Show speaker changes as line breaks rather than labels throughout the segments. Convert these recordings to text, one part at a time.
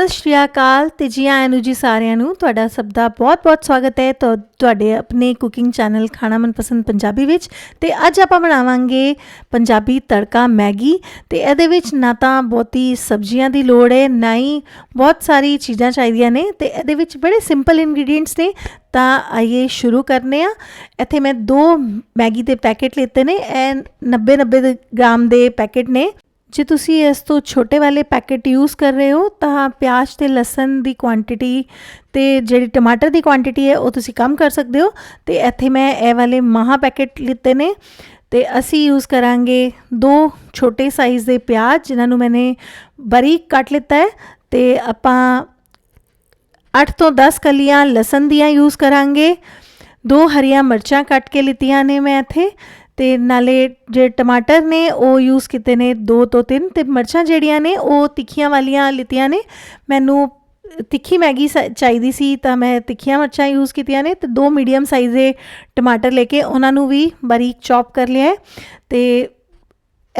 ਸਤਿ ਸ਼੍ਰੀ ਅਕਾਲ ਤੇ ਜੀ ਆਇਆਂ ਨੂੰ ਜੀ ਸਾਰਿਆਂ ਨੂੰ। ਤੁਹਾਡਾ ਸਭ ਦਾ ਬਹੁਤ-ਬਹੁਤ ਸਵਾਗਤ ਹੈ ਤੁ- ਤੁਹਾਡੇ ਆਪਣੇ ਕੁਕਿੰਗ ਚੈਨਲ ਖਾਣਾ ਮਨਪਸੰਦ ਪੰਜਾਬੀ ਵਿੱਚ। ਤੇ ਅੱਜ ਆਪਾਂ ਬਣਾਵਾਂਗੇ ਪੰਜਾਬੀ ਤੜਕਾ ਮੈਗੀ। ਤੇ ਇਹਦੇ ਵਿੱਚ ਨਾ ਤਾਂ ਬਹੁਤੀ ਸਬਜ਼ੀਆਂ ਦੀ ਲੋੜ ਹੈ, ਨਾ ਹੀ ਬਹੁਤ ਸਾਰੀ ਚੀਜ਼ਾਂ ਚਾਹੀਦੀਆਂ ਨੇ। ਤੇ ਇਹਦੇ ਵਿੱਚ ਬੜੇ ਸਿੰਪਲ ਇੰਗਰੀਡੀਅੰਟਸ ਨੇ, ਤਾਂ ਆਈਏ ਸ਼ੁਰੂ ਕਰਨੇ ਆ। ਇੱਥੇ ਮੈਂ ਦੋ ਮੈਗੀ ਦੇ ਪੈਕੇਟ ਲਿੱਤੇ ਨੇ, ਇਹ 90 90 ਗ੍ਰਾਮ ਦੇ ਪੈਕੇਟ ਨੇ। ਜੇ ਤੁਸੀਂ ਇਸ ਤੋਂ ਛੋਟੇ ਵਾਲੇ ਪੈਕੇਟ ਯੂਜ਼ ਕਰ ਰਹੇ ਹੋ, ਤਾਂ ਪਿਆਜ਼ ਤੇ ਲਸਣ ਦੀ ਕੁਆਂਟੀਟੀ ਤੇ ਜਿਹੜੀ ਟਮਾਟਰ ਦੀ ਕੁਆਂਟੀਟੀ ਹੈ, ਉਹ ਤੁਸੀਂ ਕਮ ਕਰ ਸਕਦੇ ਹੋ। ਤੇ ਇੱਥੇ ਮੈਂ ਇਹ ਵਾਲੇ ਮਹਾ ਪੈਕੇਟ ਲਿੱਤੇ ਨੇ। ਤੇ ਅਸੀਂ ਯੂਜ਼ ਕਰਾਂਗੇ ਦੋ ਛੋਟੇ ਸਾਈਜ਼ ਦੇ ਪਿਆਜ਼, ਜਿਨ੍ਹਾਂ ਨੂੰ ਮੈਨੇ ਬਰੀਕ ਕੱਟ ਲਿੱਤਾ ਹੈ। ਤੇ ਆਪਾਂ 8 ਤੋਂ 10 ਕਲੀਆਂ ਲਸਣ ਦੀਆਂ ਯੂਜ਼ ਕਰਾਂਗੇ। ਦੋ ਹਰੀਆਂ ਮਿਰਚਾਂ ਕੱਟ ਕੇ ਲਿੱਤੀਆਂ ਨੇ ਮੈਂ ਇੱਥੇ। ਤੇ ਨਾਲੇ ਜਿਹੜੇ ਟਮਾਟਰ ਨੇ, ਉਹ ਯੂਜ਼ ਕੀਤੇ ਨੇ ਦੋ ਤੋਂ ਤਿੰਨ ਤੇ ਮਿਰਚਾਂ ਜਿਹੜੀਆਂ ਨੇ, ਉਹ ਤਿੱਖੀਆਂ ਵਾਲੀਆਂ ਲਿੱਤੀਆਂ ਨੇ। ਮੈਨੂੰ ਤਿੱਖੀ ਮੈਗੀ ਸ- ਚਾਹੀਦੀ ਸੀ ਤਾਂ ਮੈਂ ਤਿੱਖੀਆਂ ਮਿਰਚਾਂ ਯੂਜ਼ ਕੀਤੀਆਂ ਨੇ ਤੇ ਦੋ ਮੀਡੀਅਮ ਸਾਈਜ਼ ਦੇ ਟਮਾਟਰ ਲੈ ਕੇ ਉਹਨਾਂ ਨੂੰ ਵੀ ਬਾਰੀਕ ਚੌਪ ਕਰ ਲਿਆ ਹੈ। ਤੇ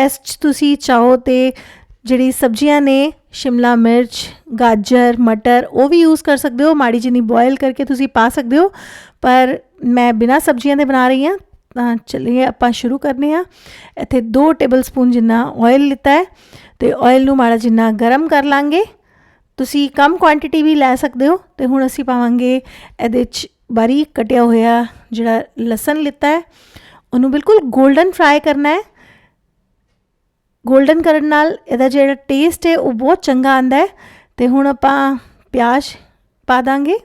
ਇਸ 'ਚ ਤੁਸੀਂ ਚਾਹੋ ਤੇ ਜਿਹੜੀ ਸਬਜ਼ੀਆਂ ਨੇ, ਸ਼ਿਮਲਾ ਮਿਰਚ, ਗਾਜਰ, ਮਟਰ, ਉਹ ਵੀ ਯੂਜ਼ ਕਰ ਸਕਦੇ ਹੋ। ਮਾੜੀ ਜਿਹੀ ਬੋਇਲ ਕਰਕੇ ਤੁਸੀਂ ਪਾ ਸਕਦੇ ਹੋ। ਪਰ ਮੈਂ ਬਿਨਾਂ ਸਬਜ਼ੀਆਂ ਦੇ ਬਣਾ ਰਹੀ ਹਾਂ ਤਾਂ ਚਲਿਏ ਆਪਾਂ ਸ਼ੁਰੂ ਕਰਨੇ ਆ। ਇੱਥੇ 2 ਟੇਬਲ ਸਪੂਨ ਜਿੰਨਾ ਆਇਲ ਲਿੱਤਾ ਹੈ ਤੇ ਆਇਲ ਨੂੰ ਮਾੜਾ ਜਿੰਨਾ ਗਰਮ ਕਰ ਲਾਂਗੇ। ਤੁਸੀਂ ਕਮ ਕੁਆਂਟੀਟੀ ਵੀ ਲੈ ਸਕਦੇ ਹੋ ਤੇ ਹੁਣ ਅਸੀਂ ਪਾਵਾਂਗੇ ਇਹਦੇ 'ਚ ਬਾਰੀਕ ਕਟਿਆ ਹੋਇਆ ਜਿਹੜਾ ਲਸਣ ਲਿੱਤਾ ਹੈ, ਉਹਨੂੰ ਬਿਲਕੁਲ 골ਡਨ ਫਰਾਈ ਕਰਨਾ ਹੈ। 골ਡਨ ਕਰਨ ਨਾਲ ਇਹਦਾ ਜਿਹੜਾ ਟੇਸਟ ਹੈ, ਉਹ ਬਹੁਤ ਚੰਗਾ ਆਂਦਾ ਹੈ। ਤੇ ਹੁਣ ਆਪਾਂ ਪਿਆਜ਼ ਪਾ ਦਾਂਗੇ।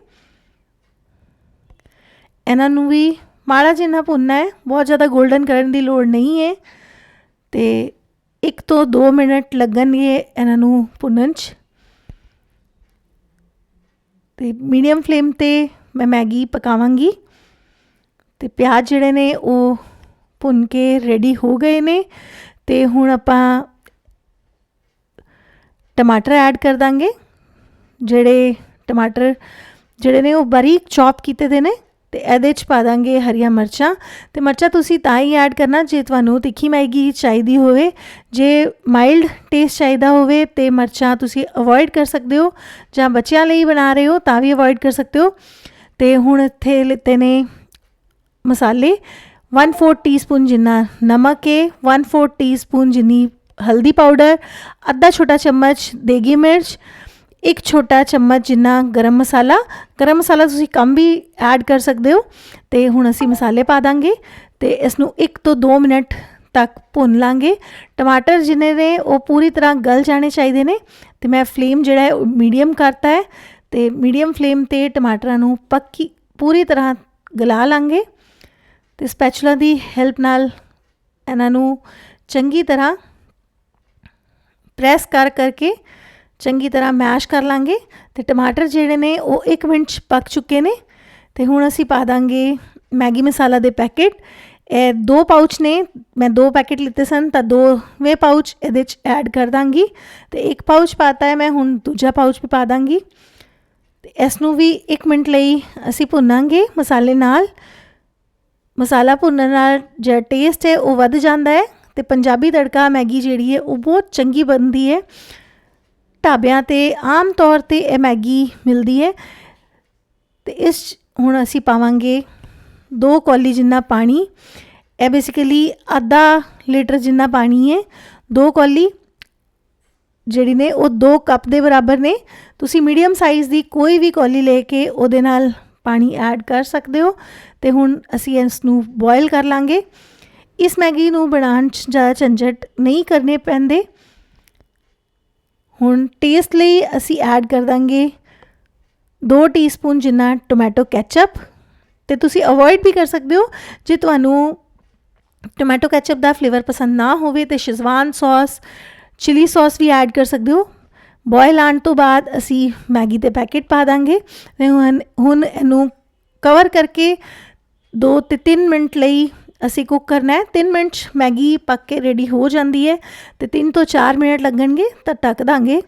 ਇਹਨਾਂ ਨੂੰ ਵੀ ਮਾੜਾ ਜਿੰਨਾ ਭੁੰਨਣਾ ਹੈ। ਬਹੁਤ ਜ਼ਿਆਦਾ 골ਡਨ ਕਰਨ ਦੀ ਲੋੜ ਨਹੀਂ ਹੈ। ਤੇ ਇੱਕ ਤੋਂ 2 ਮਿੰਟ ਲੱਗਣਗੇ ਇਹਨਾਂ ਨੂੰ ਭੁੰਨਣ 'ਚ। ਤੇ ਮੀਡੀਅਮ ਫਲੇਮ ਤੇ ਮੈਂ ਮੈਗੀ ਪਕਾਵਾਂਗੀ। ਤੇ ਪਿਆਜ਼ ਜਿਹੜੇ ਨੇ ਉਹ ਭੁੰਨ ਕੇ ਰੈਡੀ ਹੋ ਗਏ ਨੇ। ਤੇ ਹੁਣ ਆਪਾਂ ਟਮਾਟਰ ਐਡ ਕਰ ਦਾਂਗੇ। ਜਿਹੜੇ ਟਮਾਟਰ ਜਿਹੜੇ ਨੇ ਉਹ ਬਾਰੀਕ ਚੌਪ ਕੀਤੇ ਦੇ ਨੇ। ਤੇ ਇਹਦੇ 'ਚ ਪਾ ਦਾਂਗੇ ਹਰੀਆਂ ਮਿਰਚਾਂ। ਤੇ ਮਿਰਚਾਂ ਤੁਸੀਂ ਤਾਂ ਹੀ ਐਡ ਕਰਨਾ ਜੇ ਤੁਹਾਨੂੰ ਤਿੱਖੀ ਮੈਗੀ ਚਾਹੀਦੀ ਹੋਵੇ। ਜੇ ਮਾਈਲਡ ਟੇਸਟ ਚਾਹੀਦਾ ਹੋਵੇ ਤੇ ਮਿਰਚਾਂ ਤੁਸੀਂ ਅਵੋਇਡ ਕਰ ਸਕਦੇ ਹੋ ਜਾਂ ਬੱਚਿਆਂ ਲਈ ਬਣਾ ਰਹੇ ਹੋ ਤਾਂ ਵੀ ਅਵੋਇਡ ਕਰ ਸਕਦੇ ਹੋ। ਤੇ ਹੁਣ ਇੱਥੇ ਲਿੱਤੇ ਨੇ ਮਸਾਲੇ। 1/4 ਟੀਸਪੂਨ ਜਿੰਨਾ ਨਮਕ ਹੈ 1/4 ਟੀਸਪੂਨ ਜਿੰਨੀ ਹਲਦੀ ਪਾਊਡਰ ਅੱਧਾ ਛੋਟਾ ਚਮਚ ਦੇਗੀ ਮਿਰਚ ਇੱਕ ਛੋਟਾ ਚਮਚ ਜਿੰਨਾ ਗਰਮ ਮਸਾਲਾ ਗਰਮ ਮਸਾਲਾ ਤੁਸੀਂ ਕਮ ਵੀ ਐਡ ਕਰ ਸਕਦੇ ਹੋ ਤੇ ਹੁਣ ਅਸੀਂ ਮਸਾਲੇ ਪਾ ਦਾਂਗੇ ਤੇ ਇਸ ਨੂੰ 1 ਤੋਂ 2 ਮਿੰਟ ਤੱਕ ਭੁੰਨ ਲਾਂਗੇ। ਟਮਾਟਰ ਜਿਨੇ ਨੇ ਉਹ ਪੂਰੀ ਤਰ੍ਹਾਂ ਗਲ ਜਾਣੇ ਚਾਹੀਦੇ ਨੇ ਤੇ ਮੈਂ ਫਲੇਮ ਜਿਹੜਾ ਹੈ ਮੀਡੀਅਮ ਕਰਤਾ ਹੈ ਤੇ ਮੀਡੀਅਮ ਫਲੇਮ ਤੇ ਟਮਾਟਰਾਂ ਨੂੰ ਪੱਕੀ, ਪੂਰੀ ਤਰ੍ਹਾਂ ਗਲਾ ਲਾਂਗੇ ਤੇ ਸਪੈਚੂਲਾ ਦੀ ਹੈਲਪ ਨਾਲ ਇਹਨਾਂ ਨੂੰ ਚੰਗੀ ਤਰ੍ਹਾਂ ਪ੍ਰੈਸ ਕਰ ਕਰਕੇ ਚੰਗੀ ਤਰ੍ਹਾਂ ਮੈਸ਼ ਕਰ ਲਾਂਗੇ ਤੇ ਟਮਾਟਰ ਜਿਹੜੇ ਨੇ ਉਹ 1 ਮਿੰਟ 'ਚ ਪੱਕ ਚੁੱਕੇ ਨੇ ਤੇ ਹੁਣ ਅਸੀਂ ਪਾ ਦਾਂਗੇ ਮੈਗੀ ਮਸਾਲਾ ਦੇ ਪੈਕੇਟ। ਇਹ ਦੋ ਪਾਊਚ ਨੇ, ਮੈਂ ਦੋ ਪੈਕੇਟ ਲਿੱਤੇ ਸਨ ਤਾਂ ਦੋਵੇਂ ਪਾਊਚ ਇਹਦੇ 'ਚ ਐਡ ਕਰ ਦਾਂਗੀ ਤੇ ਇੱਕ ਪਾਊਚ ਪਾਤਾ ਹੈ, ਮੈਂ ਹੁਣ ਦੂਜਾ ਪਾਊਚ ਵੀ ਪਾ ਦਾਂਗੀ। ਤੇ ਇਸ ਨੂੰ ਵੀ 1 ਮਿੰਟ ਲਈ ਅਸੀਂ ਭੁੰਨਾਂਗੇ ਮਸਾਲੇ ਨਾਲ। ਮਸਾਲਾ ਭੁੰਨਣ ਨਾਲ ਜਿਹੜਾ ਟੇਸਟ ਹੈ ਉਹ ਵੱਧ ਜਾਂਦਾ ਹੈ ਤੇ ਪੰਜਾਬੀ ਤੜਕਾ ਮੈਗੀ ਜਿਹੜੀ ਹੈ ਉਹ ਬਹੁਤ ਚੰਗੀ ਬਣਦੀ ਹੈ। ਢਾਬਿਆਂ ਤੇ ਆਮ ਤੌਰ ਤੇ ਇਹ ਮੈਗੀ ਮਿਲਦੀ ਹੈ ਤੇ ਇਸ 'ਚ ਹੁਣ ਅਸੀਂ ਪਾਵਾਂਗੇ ਦੋ ਕੌਲੀ ਜਿੰਨਾ ਪਾਣੀ, ਇਹ ਬੇਸਿਕਲੀ ਅੱਧਾ ਲੀਟਰ ਜਿੰਨਾ ਪਾਣੀ ਹੈ, ਦੋ ਕੌਲੀ ਜਿਹੜੀ ਨੇ ਉਹ 2 ਕੱਪ ਦੇ ਬਰਾਬਰ ਨੇ। ਤੁਸੀਂ ਮੀਡੀਅਮ ਸਾਈਜ਼ ਦੀ ਕੋਈ ਵੀ ਕੌਲੀ ਲੈ ਕੇ ਉਹਦੇ ਨਾਲ ਪਾਣੀ ਐਡ ਕਰ ਸਕਦੇ ਹੋ ਤੇ ਹੁਣ ਅਸੀਂ ਇਸ ਨੂੰ ਬੋਇਲ ਕਰ ਲਾਂਗੇ। ਇਸ ਮੈਗੀ ਨੂੰ ਬਣਾਉਣ 'ਚ ਜ਼ਿਆਦਾ ਝੰਜਟ ਨਹੀਂ ਕਰਨੇ ਪੈਂਦੇ। ਹੁਣ ਟੇਸਟ ਲਈ ਅਸੀਂ ਐਡ ਕਰ ਦਾਂਗੇ 2 ਟੀਸਪੂਨ ਜਿੰਨਾ ਟੋਮੈਟੋ ਕੈਚਅਪ ਤੇ ਤੁਸੀਂ ਅਵੋਇਡ ਵੀ ਕਰ ਸਕਦੇ ਹੋ, ਜੇ ਤੁਹਾਨੂੰ ਟੋਮੈਟੋ ਕੈਚਅਪ ਦਾ ਫਲੇਵਰ ਪਸੰਦ ਨਾ ਹੋਵੇ ਤੇ ਸ਼ਿਜ਼ਵਾਨ ਸੌਸ ਚਿਲੀ ਸੌਸ ਵੀ ਐਡ ਕਰ ਸਕਦੇ ਹੋ। ਬੋਇਲ ਆਉਣ ਤੋਂ ਬਾਅਦ ਅਸੀਂ ਮੈਗੀ ਦੇ ਪੈਕੇਟ ਪਾ ਦਾਂਗੇ ਤੇ ਹੁਣ ਹੁਣ ਇਹਨੂੰ ਕਵਰ ਕਰਕੇ 2 ਤੇ 3 ਮਿੰਟ ਲਈ ਅਸੀਂ ਕੁੱਕ ਕਰਨਾ ਹੈ 3 ਮਿੰਟ 'ਚ ਮੈਗੀ ਪੱਕ ਕੇ ਰੈਡੀ ਹੋ ਜਾਂਦੀ ਹੈ ਤੇ 3 ਤੋਂ 4 ਮਿੰਟ ਲੱਗਣਗੇ ਤਾਂ ਟੱਕ ਦਾਂਗੇ।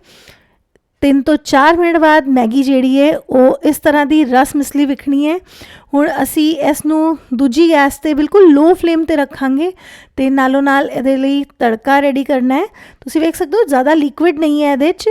3 ਤੋਂ 4 ਮਿੰਟ ਬਾਅਦ ਮੈਗੀ ਜਿਹੜੀ ਹੈ ਉਹ ਇਸ ਤਰ੍ਹਾਂ ਦੀ ਰਸ ਮਿਸਲੀ ਵਿਖਣੀ ਹੈ। ਹੁਣ ਅਸੀਂ ਇਸ ਨੂੰ ਦੂਜੀ ਗੈਸ ਤੇ ਬਿਲਕੁਲ ਲੋ ਫਲੇਮ ਤੇ ਰੱਖਾਂਗੇ ਤੇ ਨਾਲੋਂ ਨਾਲ ਇਹਦੇ ਲਈ ਤੜਕਾ ਰੈਡੀ ਕਰਨਾ ਹੈ। ਤੁਸੀਂ ਵੇਖ ਸਕਦੇ ਹੋ ਜ਼ਿਆਦਾ ਲਿਕੁਇਡ ਨਹੀਂ ਹੈ ਇਹਦੇ 'ਚ।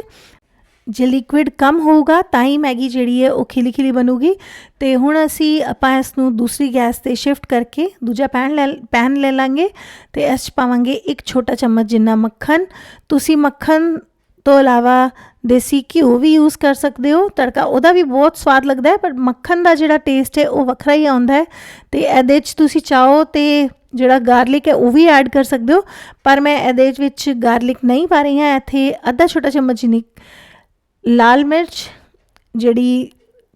ਜੇ ਲਿਕੁਇਡ ਕਮ ਹੋਊਗਾ, ਤਾਂ ਹੀ ਮੈਗੀ ਜਿਹੜੀ ਹੈ ਉਹ ਖਿਲੀ ਖਿਲੀ ਬਣੂਗੀ। ਤੇ ਹੁਣ ਅਸੀਂ ਆਪਾਂ ਇਸ ਨੂੰ ਦੂਸਰੀ ਗੈਸ ਤੇ ਸ਼ਿਫਟ ਕਰਕੇ ਦੂਜਾ ਪੈਨ ਲੈ ਪੈਨ ਲੈ ਲਾਂਗੇ ਤੇ ਇਸ 'ਚ ਪਾਵਾਂਗੇ ਇੱਕ ਛੋਟਾ ਚਮਚ ਜਿੰਨਾ ਮੱਖਣ। ਤੁਸੀਂ ਮੱਖਣ ਤੋਂ ਇਲਾਵਾ ਦੇਸੀ ਘਿਓ ਵੀ ਯੂਜ਼ ਕਰ ਸਕਦੇ ਹੋ। ਤੜਕਾ ਉਹਦਾ ਵੀ ਬਹੁਤ ਸਵਾਦ ਲੱਗਦਾ ਹੈ, ਪਰ ਮੱਖਣ ਦਾ ਜਿਹੜਾ ਟੇਸਟ ਹੈ ਉਹ ਵੱਖਰਾ ਹੀ ਆਉਂਦਾ ਹੈ। ਤੇ ਇਹਦੇ 'ਚ ਤੁਸੀਂ ਚਾਹੋ ਤੇ ਜਿਹੜਾ ਗਾਰਲਿਕ ਹੈ ਉਹ ਵੀ ਐਡ ਕਰ ਸਕਦੇ ਹੋ। ਪਰ ਮੈਂ ਇਹਦੇ ਵਿੱਚ ਗਾਰਲਿਕ ਨਹੀਂ ਪਾ ਰਹੀ ਹਾਂ। ਇੱਥੇ ਅੱਧਾ ਛੋਟਾ ਚਮਚ ਜਿੰਨੀ ਲਾਲ ਮਿਰਚ ਜਿਹੜੀ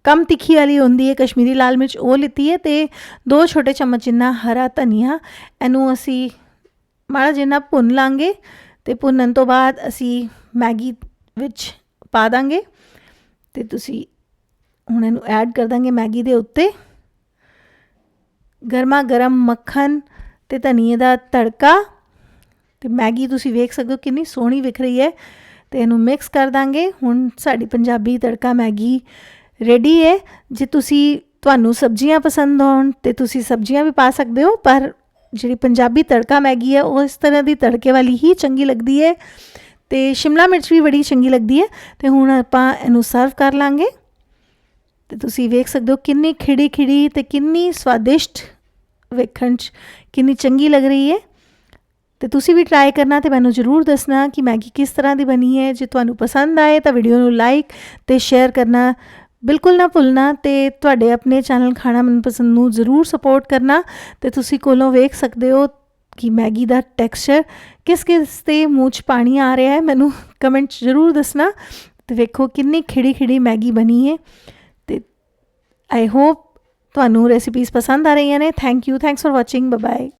ਕਮ ਤਿੱਖੀ ਵਾਲੀ ਹੁੰਦੀ ਹੈ, ਕਸ਼ਮੀਰੀ ਲਾਲ ਮਿਰਚ, ਉਹ ਲਿੱਤੀ ਹੈ ਤੇ ਦੋ ਛੋਟੇ ਚਮਚ ਜਿੰਨਾ ਹਰਾ ਧਨੀਆ, ਇਹਨੂੰ ਅਸੀਂ ਮਾੜਾ ਜਿੰਨਾ ਭੁੰਨ ਲਾਂਗੇ ਤੇ ਭੁੰਨਣ ਤੋਂ ਬਾਅਦ ਅਸੀਂ ਮੈਗੀ ਵਿੱਚ ਪਾ ਦਾਂਗੇ ਤੇ ਤੁਸੀਂ ਹੁਣ ਇਹਨੂੰ ਐਡ ਕਰ ਦਾਂਗੇ ਮੈਗੀ ਦੇ ਉੱਤੇ। ਗਰਮਾ ਗਰਮ ਮੱਖਣ ਤੇ ਧਨੀਏ ਦਾ ਤੜਕਾ ਤੇ ਮੈਗੀ ਤੁਸੀਂ ਵੇਖ ਸਕਦੇ ਹੋ ਕਿੰਨੀ ਸੋਹਣੀ ਵਿਖ ਰਹੀ ਹੈ। ਤੇ ਇਹਨੂੰ ਮਿਕਸ ਕਰ ਦਾਂਗੇ। ਹੁਣ ਸਾਡੀ ਪੰਜਾਬੀ ਤੜਕਾ ਮੈਗੀ ਰੈਡੀ ਹੈ। ਜੇ ਤੁਸੀਂ ਤੁਹਾਨੂੰ ਸਬਜ਼ੀਆਂ ਪਸੰਦ ਹੋਣ ਤੇ ਤੁਸੀਂ ਸਬਜ਼ੀਆਂ ਵੀ ਪਾ ਸਕਦੇ ਹੋ, ਪਰ ਜਿਹੜੀ ਪੰਜਾਬੀ ਤੜਕਾ ਮੈਗੀ ਹੈ, ਉਹ ਇਸ ਤਰ੍ਹਾਂ ਦੀ ਤੜਕੇ ਵਾਲੀ ਹੀ ਚੰਗੀ ਲੱਗਦੀ ਹੈ ਤੇ ਸ਼ਿਮਲਾ ਮਿਰਚ ਵੀ ਬੜੀ ਚੰਗੀ ਲੱਗਦੀ ਹੈ। ਤੇ ਹੁਣ ਆਪਾਂ ਇਹਨੂੰ ਸਰਵ ਕਰ ਲਾਂਗੇ। ਤੇ ਤੁਸੀਂ ਵੇਖ ਸਕਦੇ ਹੋ ਕਿੰਨੀ ਖਿੜੀ ਖਿੜੀ ਤੇ ਕਿੰਨੀ ਸਵਾਦਿਸ਼ਟ ਵੇਖਣ 'ਚ ਕਿੰਨੀ ਚੰਗੀ ਲੱਗ ਰਹੀ ਹੈ। ਤੇ ਤੁਸੀਂ ਵੀ ਟਰਾਈ ਕਰਨਾ ਤੇ ਮੈਨੂੰ ਜ਼ਰੂਰ ਦੱਸਣਾ ਕਿ ਮੈਗੀ ਕਿਸ ਤਰ੍ਹਾਂ ਦੀ ਬਣੀ ਹੈ। ਜੇ ਤੁਹਾਨੂੰ ਪਸੰਦ ਆਏ ਤਾਂ ਵੀਡੀਓ ਨੂੰ ਲਾਈਕ ਤੇ ਸ਼ੇਅਰ ਕਰਨਾ। ਬਿਲਕੁਲ ਨਾ ਭੁੱਲਣਾ ਤੇ ਤੁਹਾਡੇ ਆਪਣੇ ਚੈਨਲ ਖਾਣਾ ਮਨਪਸੰਦ ਨੂੰ ਜ਼ਰੂਰ ਸਪੋਰਟ ਕਰਨਾ ਤੇ ਤੁਸੀਂ ਕੋਲੋਂ ਵੇਖ ਸਕਦੇ ਹੋ ਕਿ ਮੈਗੀ ਦਾ ਟੈਕਸਚਰ ਕਿਸ ਕਿਸ ਦੇ ਮੂੰਹ 'ਚ ਪਾਣੀ ਆ ਰਿਹਾ ਹੈ। ਮੈਨੂੰ ਕਮੈਂਟ ਜ਼ਰੂਰ ਦੱਸਣਾ ਤੇ ਵੇਖੋ ਕਿੰਨੀ ਖਿੜੀ ਖਿੜੀ ਮੈਗੀ ਬਣੀ ਹੈ। ਤੇ ਆਈ ਹੋਪ ਤੁਹਾਨੂੰ ਰੈਸਿਪੀਜ਼ ਪਸੰਦ ਆ ਰਹੀਆਂ ਨੇ। Thank you thanks for watching bye bye